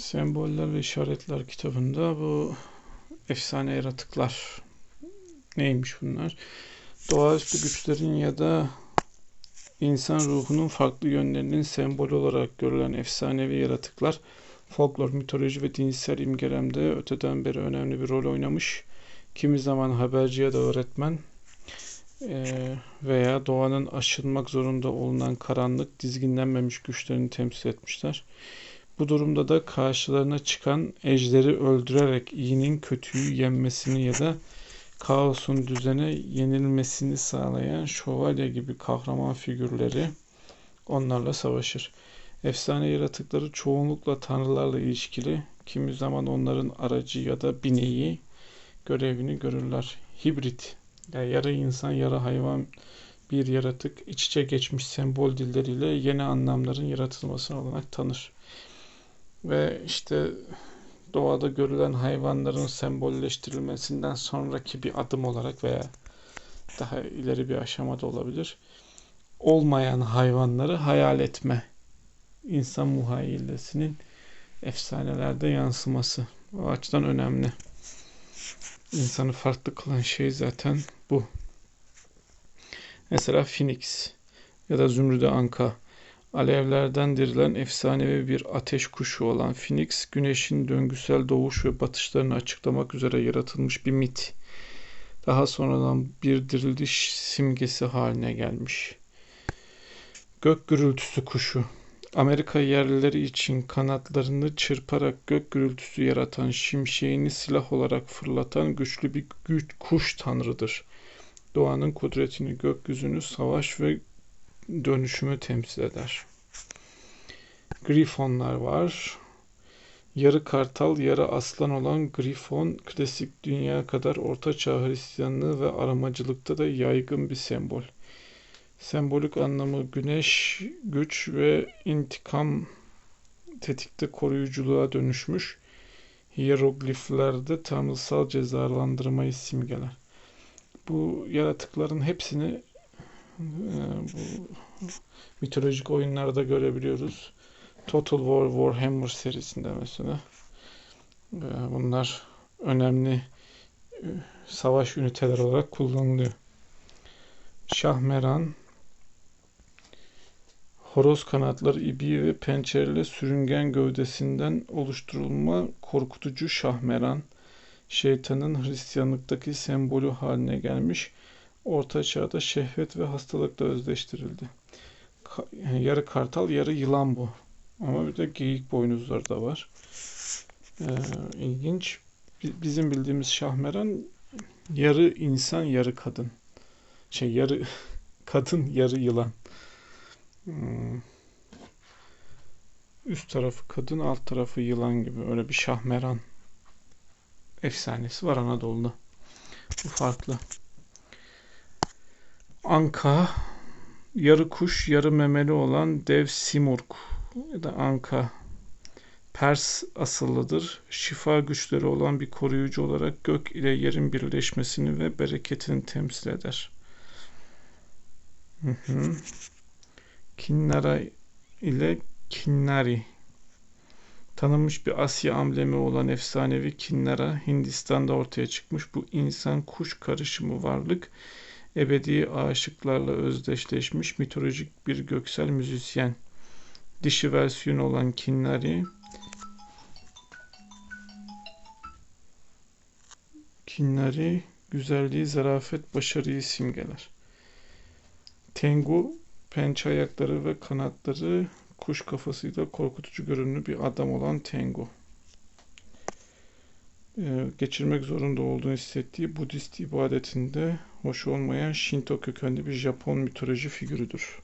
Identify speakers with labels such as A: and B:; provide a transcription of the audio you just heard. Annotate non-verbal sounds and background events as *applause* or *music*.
A: Semboller ve işaretler kitabında bu efsane yaratıklar neymiş bunlar? Doğaüstü güçlerin ya da insan ruhunun farklı yönlerinin sembolü olarak görülen efsanevi yaratıklar folklor, mitoloji ve dinsel imgelemde öteden beri önemli bir rol oynamış. Kimi zaman haberci ya da öğretmen veya doğanın aşılmak zorunda olunan karanlık, dizginlenmemiş güçlerini temsil etmişler. Bu durumda da karşılarına çıkan ejderi öldürerek iyinin kötüyü yenmesini ya da kaosun düzene yenilmesini sağlayan şövalye gibi kahraman figürleri onlarla savaşır. Efsane yaratıkları çoğunlukla tanrılarla ilişkili, kimi zaman onların aracı ya da bineği görevini görürler. Hibrit, yani yarı insan, yarı hayvan bir yaratık iç içe geçmiş sembol dilleriyle yeni anlamların yaratılmasına olanak tanır ve işte doğada görülen hayvanların sembolleştirilmesinden sonraki bir adım olarak veya daha ileri bir aşamada olabilir. Olmayan hayvanları hayal etme. insan muhayyilesinin efsanelerde yansıması. O açıdan önemli. İnsanı farklı kılan şey zaten bu. Mesela Phoenix ya da Zümrüde Anka Alevlerden dirilen efsanevi bir ateş kuşu olan Phoenix, güneşin döngüsel doğuş ve batışlarını açıklamak üzere yaratılmış bir mit. Daha sonradan bir diriliş simgesi haline gelmiş. Gök gürültüsü kuşu Amerika yerlileri için kanatlarını çırparak gök gürültüsü yaratan, şimşeğini silah olarak fırlatan güçlü bir güç kuş tanrıdır. Doğanın kudretini, gökyüzünü, savaş ve dönüşümü temsil eder. Grifonlar var. Yarı kartal, yarı aslan olan Grifon, klasik dünya kadar orta çağ Hristiyanlığı ve aramacılıkta da yaygın bir sembol. Sembolik anlamı güneş, güç ve intikam tetikte koruyuculuğa dönüşmüş. Hierogliflerde tanrısal cezalandırmayı simgeler. Bu yaratıkların hepsini bu mitolojik oyunlarda görebiliyoruz. Total War Warhammer serisinde mesela. Bunlar önemli e, savaş üniteleri olarak kullanılıyor. Şahmeran horoz kanatları, ibiği ve pençelerle sürüngen gövdesinden oluşturulma korkutucu şahmeran şeytanın Hristiyanlıktaki sembolü haline gelmiş Orta Çağ'da şehvet ve hastalıkla özdeştirildi. Yani yarı kartal, yarı yılan bu. Ama bir de geyik boynuzları da var. Ee, ilginç. Bizim bildiğimiz şahmeran yarı insan, yarı kadın. Şey yarı *laughs* kadın, yarı yılan. Hmm. Üst tarafı kadın, alt tarafı yılan gibi. Öyle bir şahmeran efsanesi var Anadolu'da. Bu farklı. Anka yarı kuş yarı memeli olan dev simurg ya da anka Pers asıllıdır. Şifa güçleri olan bir koruyucu olarak gök ile yerin birleşmesini ve bereketini temsil eder. Hı. Kinnara ile Kinnari Tanınmış bir Asya amblemi olan efsanevi Kinnara Hindistan'da ortaya çıkmış bu insan kuş karışımı varlık ebedi aşıklarla özdeşleşmiş mitolojik bir göksel müzisyen. Dişi versiyon olan Kinnari Kinnari güzelliği, zarafet, başarıyı simgeler. Tengu pençe ayakları ve kanatları kuş kafasıyla korkutucu görünümlü bir adam olan Tengu. Ee, geçirmek zorunda olduğunu hissettiği Budist ibadetinde hoş olmayan Shinto kökenli bir Japon mitoloji figürüdür.